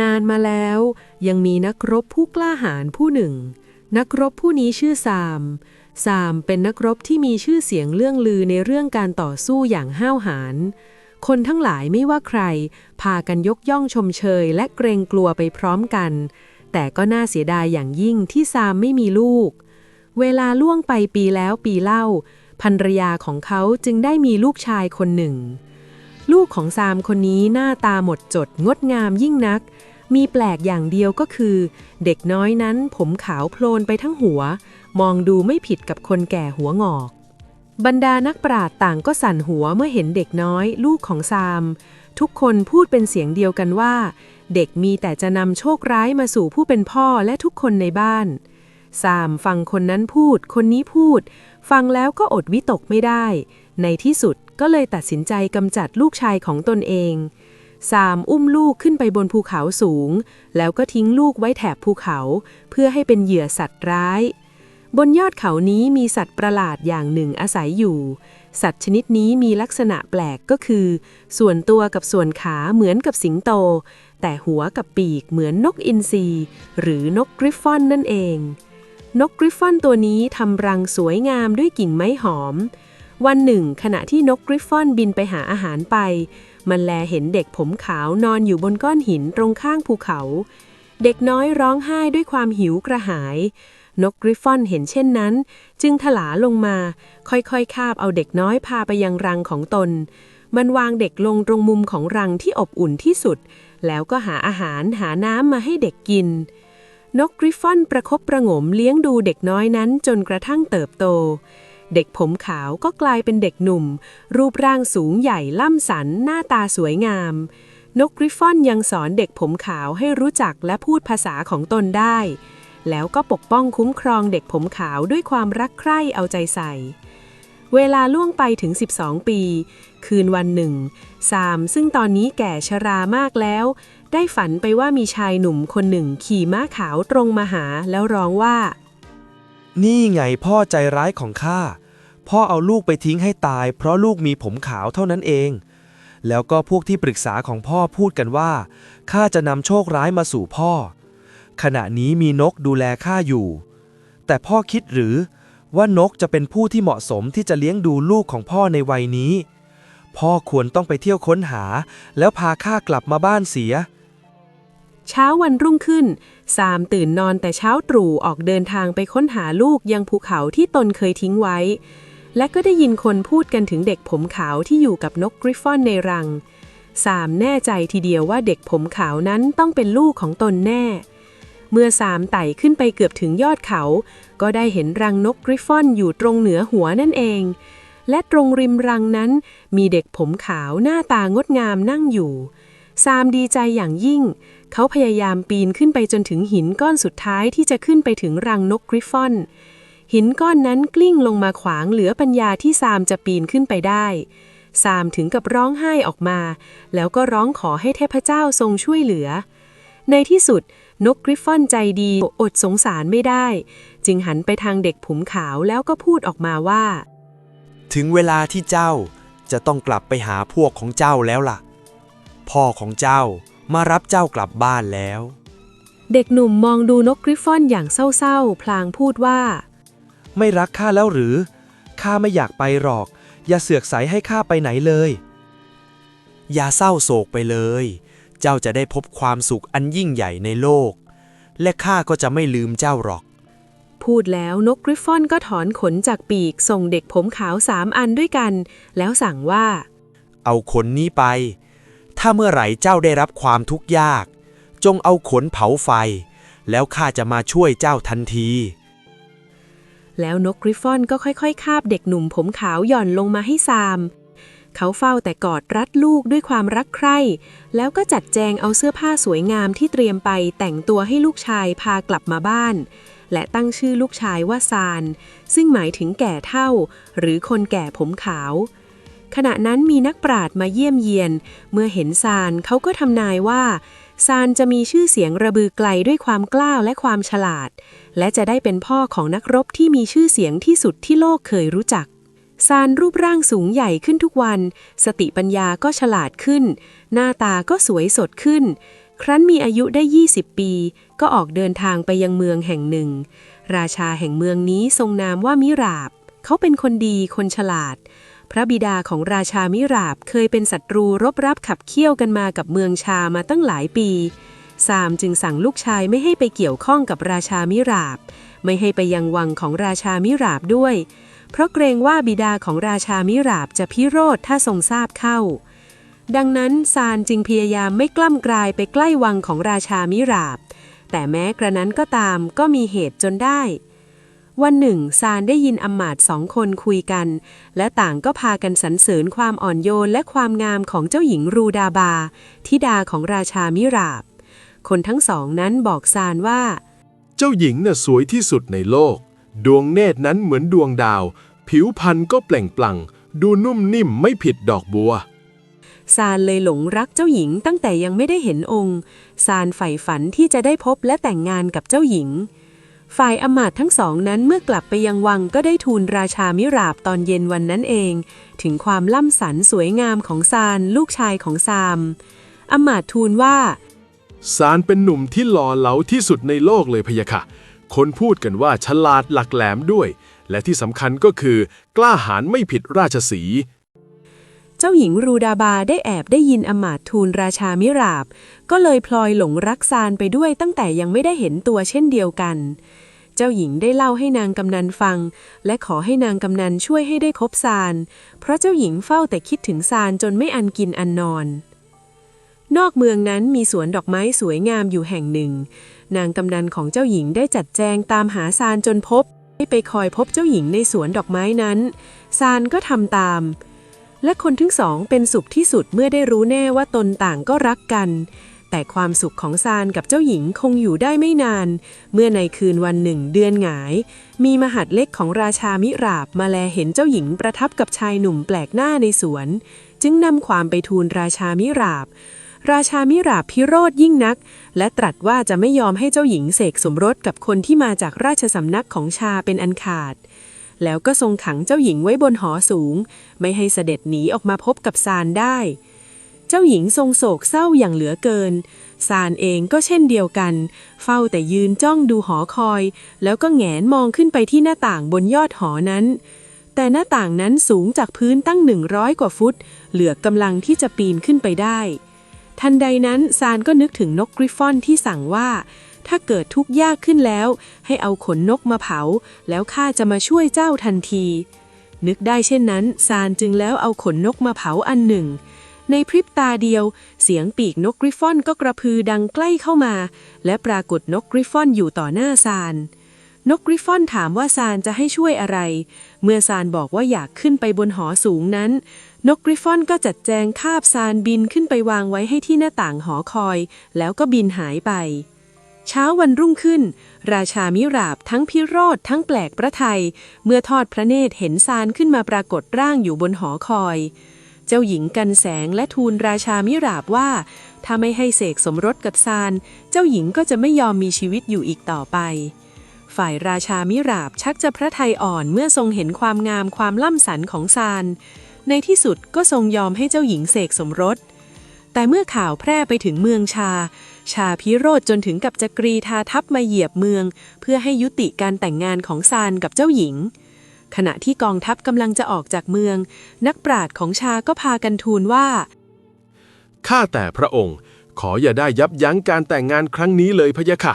นานมาแล้ว ยังมีนักรบผู้กล้าหาญผู้หนึ่ง นักรบผู้นี้ชื่อซามซามเป็นนักรบที่มีชื่อเสียงเรื่องลือในเรื่องการต่อสู้อย่างห้าวหาญคนทั้งหลายไม่ว่าใคร พากันยกย่องชมเชย และเกรงกลัวไปพร้อมกัน แต่ก็น่าเสียดายอย่างยิ่งที่ซามไม่มีลูก เวลาล่วงไปปีแล้วปีเล่าภรรยาของเขาจึงได้มีลูกชายคนหนึ่ง ลูกของซามคนนี้หน้าตาหมดจดงดงามยิ่งนัก มีแปลกอย่างเดียวก็คือ เด็กน้อยนั้นผมขาวโพลนไปทั้งหัว มองดูไม่ผิดกับคนแก่หัวงอก บรรดานักปราชญ์ต่างก็สั่นหัวเมื่อเห็นเด็กน้อยลูกของซาม ทุกคนพูดเป็นเสียงเดียวกันว่า เด็กมีแต่จะนำโชคร้ายมาสู่ผู้เป็นพ่อและทุกคนในบ้านซามฟังคนนั้นพูด คนนี้พูด ฟังแล้วก็อดวิตกไม่ได้ ในที่สุด ก็เลยตัดสินใจกำจัดลูกชายของตนเองซามอุ้มลูกขึ้นไปบนภูเขาสูง แล้วก็ทิ้งลูกไว้แถบภูเขา เพื่อให้เป็นเหยื่อสัตว์ร้าย บนยอดเขานี้มีสัตว์ประหลาดอย่างหนึ่งอาศัยอยู่ สัตว์ชนิดนี้มีลักษณะแปลกก็คือ ส่วนตัวกับส่วนขาเหมือนกับสิงโต แต่หัวกับปีกเหมือนนกอินทรีหรือนกกริฟฟอนนั่นเอง นกกริฟฟอนตัวนี้ทำรังสวยงามด้วยกิ่งไม้หอม วันหนึ่ง ขณะที่นกกริฟฟอนบินไปหาอาหารไป มันแลเห็นเด็กผมขาวนอนอยู่บนก้อนหินตรงข้างภูเขา เด็กน้อยร้องไห้ด้วยความหิวกระหาย นกกริฟฟอนเห็นเช่นนั้น จึงถลาลงมา ค่อยๆคาบเอาเด็กน้อยพาไปยังรังของตน มันวางเด็กลงตรงมุมของรังที่อบอุ่นที่สุด แล้วก็หาอาหารหาน้ำมาให้เด็กกิน นกกริฟฟอนประคบประงมเลี้ยงดูเด็กน้อยนั้นจนกระทั่งเติบโต เด็กผมขาวก็กลายเป็นเด็กหนุ่ม รูปร่างสูงใหญ่ล่ำสันหน้าตาสวยงาม นกกริฟฟอนยังสอนเด็กผมขาวให้รู้จักและพูดภาษาของตนได้ แล้วก็ปกป้องคุ้มครองเด็กผมขาวด้วยความรักใคร่เอาใจใส่ เวลาล่วงไปถึง 12 ปี คืนวันหนึ่งซามซึ่งตอนนี้แก่ชรามากแล้ว ได้ฝันไปว่ามีชายหนุ่มคนหนึ่งขี่ม้าขาวตรงมาหาแล้วร้องว่านี่ไงพ่อใจร้ายของข้า พ่อเอาลูกไปทิ้งให้ตาย เพราะลูกมีผมขาวเท่านั้นเอง แล้วก็พวกที่ปรึกษาของพ่อพูดกันว่าข้าจะนำโชคร้ายมาสู่พ่อ ขณะนี้มีนกดูแลข้าอยู่ แต่พ่อคิดหรือว่านกจะเป็นผู้ที่เหมาะสมที่จะเลี้ยงดูลูกของพ่อในวัยนี้ พ่อควรต้องไปเที่ยวค้นหา แล้วพาข้ากลับมาบ้านเสีย เช้าวันรุ่งขึ้นซามตื่นนอนแต่เช้าตรู่ออกเดินทางไปค้นหาลูกยังภูเขาที่ตนเคยทิ้งไว้ และก็ได้ยินคนพูดกันถึงเด็กผมขาวที่อยู่กับนกกริฟฟอนในรังซามแน่ใจทีเดียวว่าเด็กผมขาวนั้นต้องเป็นลูกของตนแน่ เมื่อสามไต่ขึ้นไปเกือบถึงยอดเขา ก็ได้เห็นรังนกกริฟฟอนอยู่ตรงเหนือหัวนั่นเอง และตรงริมรังนั้น มีเด็กผมขาวหน้าตางดงามนั่งอยู่ซามดีใจอย่างยิ่ง เขาพยายามปีนขึ้นไปจนถึงหินก้อนสุดท้ายที่จะขึ้นไปถึงรังนกกริฟฟอน หินก้อนนั้นกลิ้งลงมาขวางเหลือปัญญาที่ซามจะปีนขึ้นไปได้ซามถึงกับร้องไห้ออกมา แล้วก็ร้องขอให้เทพเจ้าทรงช่วยเหลือ ในที่สุดนกกริฟฟอนใจดีอดสงสารไม่ได้ จึงหันไปทางเด็กผมขาวแล้วก็พูดออกมาว่า ถึงเวลาที่เจ้าจะต้องกลับไปหาพวกของเจ้าแล้วล่ะ พ่อของเจ้ามารับเจ้ากลับบ้านแล้ว เด็กหนุ่มมองดูนกกริฟฟอนอย่างเศร้าๆ พลางพูดว่า ไม่รักข้าแล้วหรือ ข้าไม่อยากไปหรอก อย่าเสือกใสให้ข้าไปไหนเลย อย่าเศร้าโศกไปเลย เจ้าจะได้พบความสุขอันยิ่งใหญ่ในโลก และข้าก็จะไม่ลืมเจ้าหรอก พูดแล้วนกกริฟฟอนก็ถอนขนจากปีกส่งเด็กผมขาวสามอันด้วยกัน แล้วสั่งว่า เอาขนนี้ไป ถ้าเมื่อไหร่เจ้าได้รับความทุกข์ยาก จงเอาขนเผาไฟ แล้วข้าจะมาช่วยเจ้าทันที แล้วนกกริฟฟอนก็ค่อยๆ คาบเด็กหนุ่มผมขาวหย่อนลงมาให้ซาม เขาเฝ้าแต่กอดรัดลูกด้วยความรักใคร่ แล้วก็จัดแจงเอาเสื้อผ้าสวยงามที่เตรียมไปแต่งตัวให้ลูกชายพากลับมาบ้าน และตั้งชื่อลูกชายว่าซาน ซึ่งหมายถึงแก่เท่า หรือคนแก่ผมขาว ขณะนั้นมีนักปราชญ์มาเยี่ยมเยียน เมื่อเห็นซานเขาก็ทำนายว่า ซานจะมีชื่อเสียงระบือไกลด้วยความกล้าและความฉลาด และจะได้เป็นพ่อของนักรบที่มีชื่อเสียงที่สุดที่โลกเคยรู้จัก ซานรูปร่างสูงใหญ่ขึ้นทุกวัน สติปัญญาก็ฉลาดขึ้น หน้าตาก็สวยสดขึ้น ครั้นมีอายุได้ 20 ปี ก็ออกเดินทางไปยังเมืองแห่งหนึ่ง ราชาแห่งเมืองนี้ทรงนามว่ามิราบ เขาเป็นคนดีคนฉลาด พระบิดาของราชามิราบเคยเป็นศัตรูรบรับขับเคี่ยวกันมากับเมืองชามาตั้งหลายปี ซามจึงสั่งลูกชายไม่ให้ไปเกี่ยวข้องกับราชามิราบ ไม่ให้ไปยังวังของราชามิราบด้วย เพราะเกรงว่าบิดาของราชามิราบจะพิโรธถ้าทรงทราบเข้า ดังนั้นซานจึงพยายามไม่กล้ำกลายไปใกล้วังของราชามิราบ แต่แม้กระนั้นก็ตามก็มีเหตุจนได้ วันหนึ่งซานได้ยินอำมาตย์สองคนคุยกัน และต่างก็พากันสรรเสริญความอ่อนโยนและความงามของเจ้าหญิงรูดาบา ธิดาของราชามิราบ คนทั้งสองนั้นบอกซานว่า เจ้าหญิงน่ะสวยที่สุดในโลก ดวงเนตรนั้นเหมือนดวงดาว ผิวพรรณก็เปล่งปลั่ง ดูนุ่มนิ่มไม่ผิดดอกบัวซานเลยหลงรักเจ้าหญิงตั้งแต่ยังไม่ได้เห็นองค์ ซานใฝ่ฝันที่จะได้พบและแต่งงานกับเจ้าหญิง ฝ่ายอำมาตย์ทั้งสองนั้นเมื่อกลับไปยังวังก็ได้ทูลราชามิราบตอนเย็นวันนั้นเอง ถึงความล่ำสันสวยงามของซานลูกชายของซามอำมาตย์ทูลว่าสารเป็นหนุ่มที่หล่อเหลาที่สุดในโลกเลยพะยะค่ะ คนพูดกันว่าฉลาดหลักแหลมด้วย และที่สำคัญก็คือกล้าหาญไม่ผิดราชสีห์เจ้าหญิงรูดาบาได้แอบได้ยินอำมาตย์ทูลราชามิราบ ก็เลยพลอยหลงรักซานไปด้วยตั้งแต่ยังไม่ได้เห็นตัวเช่นเดียวกัน เจ้าหญิงได้เล่าให้นางกำนันฟัง และขอให้นางกำนันช่วยให้ได้คบซาน เพราะเจ้าหญิงเฝ้าแต่คิดถึงซานจนไม่อันกินอันนอน นอกเมืองนั้นมีสวนดอกไม้สวยงามอยู่แห่งหนึ่ง นางกำนันของเจ้าหญิงได้จัดแจงตามหาซานจนพบให้ไปคอยพบเจ้าหญิงในสวนดอกไม้นั้น ซานก็ทำตาม และคนทั้งสองเป็นสุขที่สุดเมื่อได้รู้แน่ว่าตนต่างก็รักกัน แต่ความสุขของซานกับเจ้าหญิงคงอยู่ได้ไม่นาน เมื่อในคืนวันหนึ่งเดือนหงาย มีมหัดเล็กของราชามิราบมาแลเห็นเจ้าหญิงประทับกับชายหนุ่มแปลกหน้าในสวน จึงนำความไปทูลราชามิราบ ราชามิราบพิโรธยิ่งนัก และตรัสว่าจะไม่ยอมให้เจ้าหญิงเสกสมรสกับคนที่มาจากราชสำนักของชาเป็นอันขาดแล้วก็ทรงขังเจ้าหญิงไว้บนหอสูง ไม่ให้เสด็จหนีออกมาพบกับซานได้ เจ้าหญิงทรงโศกเศร้าอย่างเหลือเกิน ซานเองก็เช่นเดียวกัน เฝ้าแต่ยืนจ้องดูหอคอย แล้วก็แงนมองขึ้นไปที่หน้าต่างบนยอดหอนั้น แต่หน้าต่างนั้นสูงจากพื้นตั้งหนึ่งร้อยกว่าฟุต เหลือกำลังที่จะปีนขึ้นไปได้ ทันใดนั้นซานก็นึกถึงนกกริฟฟอนที่สั่งว่า ถ้าเกิดทุกข์ยากขึ้นแล้ว ให้เอาขนนกมาเผา แล้วข้าจะมาช่วยเจ้าทันทีนึกได้เช่นนั้นซานจึงแล้วเอาขนนกมาเผาอันหนึ่ง ในพริบตาเดียว เสียงปีกนกกริฟฟอนก็กระพือดังใกล้เข้ามา และปรากฏนกกริฟฟอนอยู่ต่อหน้าซาน นกกริฟฟอนถามว่าซานจะให้ช่วยอะไร เมื่อซานบอกว่าอยากขึ้นไปบนหอสูงนั้น นกกริฟฟอนก็จัดแจงคาบซานบินขึ้นไปวางไว้ให้ที่หน้าต่างหอคอย แล้วก็บินหายไป เช้าวันรุ่งขึ้น ราชามิราบทั้งพิโรธทั้งแปลกพระไทย เมื่อทอดพระเนตรเห็นซานขึ้นมาปรากฏร่างอยู่บนหอคอย จ้าหญิงกันแสงและทูลราชามิราบว่า ถ้าไม่ให้เสกสมรสกับซาน เจ้าหญิงก็จะไม่ยอมมีชีวิตอยู่อีกต่อไป ฝ่ายราชามิราบชักจะพระทัยอ่อนเมื่อทรงเห็นความงามความล่ำสันของซาน ในที่สุดก็ทรงยอมให้เจ้าหญิงเสกสมรส แต่เมื่อข่าวแพร่ไปถึงเมืองชา ชาพิโรธจนถึงกับจะกรีธาทัพมาเหยียบเมือง เพื่อให้ยุติการแต่งงานของซานกับเจ้าหญิง ขณะที่กองทัพกำลังจะออกจากเมือง นักปราชญ์ของชาก็พากันทูลว่า ข้าแต่พระองค์ ขออย่าได้ยับยั้งการแต่งงานครั้งนี้เลยพะยะค่ะ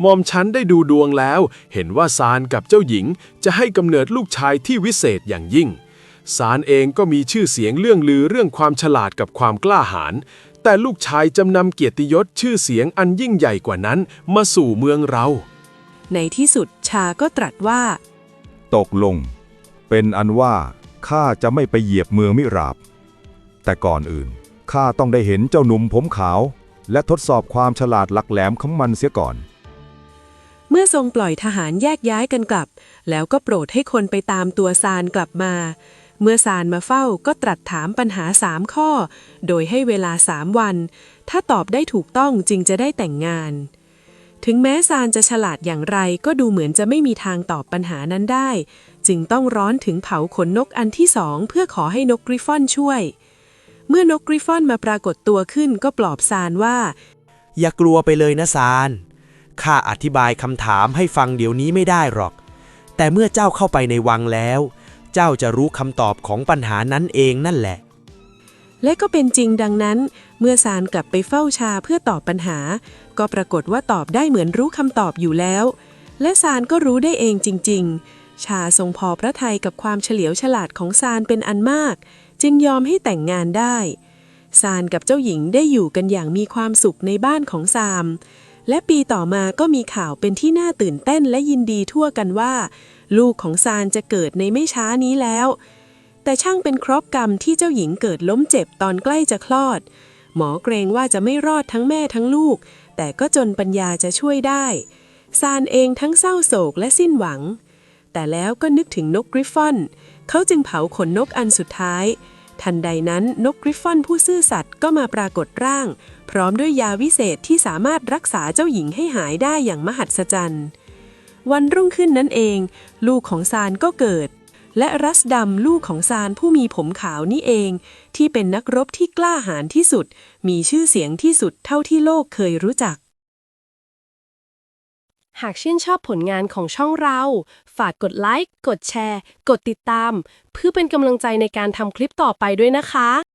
หมอมฉันได้ดูดวงแล้ว เห็นว่าซานกับเจ้าหญิงจะให้กำเนิดลูกชายที่วิเศษอย่างยิ่ง ซานเองก็มีชื่อเสียงเรื่องลือเรื่องความฉลาดกับความกล้าหาญ แต่ลูกชายจำนำเกียรติยศชื่อเสียงอันยิ่งใหญ่กว่านั้นมาสู่เมืองเรา ในที่สุดชาก็ตรัสว่า ตกลง เป็นอันว่าข้าจะไม่ไปเหยียบเมืองมิราบ แต่ก่อนอื่นข้าต้องได้เห็นเจ้าหนุ่มผมขาว และทดสอบความฉลาดหลักแหลมของมันเสียก่อน เมื่อทรงปล่อยทหารแยกย้ายกันกลับ แล้วก็โปรดให้คนไปตามตัวซานกลับมา เมื่อซานมาเฝ้าก็ตรัสถามปัญหาสามข้อ โดยให้เวลาสามวัน ถ้าตอบได้ถูกต้องจึงจะได้แต่งงาน ถึงแม้ซานจะฉลาดอย่างไรก็ดูเหมือนจะไม่มีทางตอบปัญหานั้นได้ จึงต้องร้อนถึงเผาขนนกอันที่สองเพื่อขอให้นกกริฟฟอนช่วย เมื่อนกกริฟฟอนมาปรากฏตัวขึ้นก็ปลอบซานว่า อย่ากลัวไปเลยนะซานข้าอธิบายคำถามให้ฟังเดี๋ยวนี้ไม่ได้หรอก แต่เมื่อเจ้าเข้าไปในวังแล้ว เจ้าจะรู้คำตอบของปัญหานั้นเองนั่นแหละ และก็เป็นจริงดังนั้น เมื่อซานกลับไปเฝ้าชาเพื่อตอบปัญหา ก็ปรากฏว่าตอบได้เหมือนรู้คำตอบอยู่แล้ว และซานก็รู้ได้เองจริง ๆ ชาทรงพอพระทัยกับความเฉลียวฉลาดของซานเป็นอันมาก จึงยอมให้แต่งงานได้ซานกับเจ้าหญิงได้อยู่กันอย่างมีความสุขในบ้านของซาม และปีต่อมาก็มีข่าวเป็นที่น่าตื่นเต้นและยินดีทั่วกันว่า ลูกของซานจะเกิดในไม่ช้านี้แล้ว แต่ช่างเป็นครอบกรรมที่เจ้าหญิงเกิดล้มเจ็บตอนใกล้จะคลอด หมอเกรงว่าจะไม่รอดทั้งแม่ทั้งลูก แต่ก็จนปัญญาจะช่วยได้ ซานเองทั้งเศร้าโศกและสิ้นหวัง แต่แล้วก็นึกถึงนกกริฟฟอน เขาจึงเผาขนนกอันสุดท้าย ทันใดนั้นนกกริฟฟอนผู้ซื่อสัตย์ก็มาปรากฏร่าง พร้อมด้วยยาวิเศษที่สามารถรักษาเจ้าหญิงให้หายได้อย่างมหัศจรรย์วันรุ่งขึ้นนั่นเอง ลูกของซานก็เกิด และรัสดำลูกของซานผู้มีผมขาวนี่เอง ที่เป็นนักรบที่กล้าหาญที่สุด มีชื่อเสียงที่สุดเท่าที่โลกเคยรู้จัก หากชื่นชอบผลงานของช่องเรา ฝากกดไลค์ กดแชร์ กดติดตาม เพื่อเป็นกำลังใจในการทำคลิปต่อไปด้วยนะคะ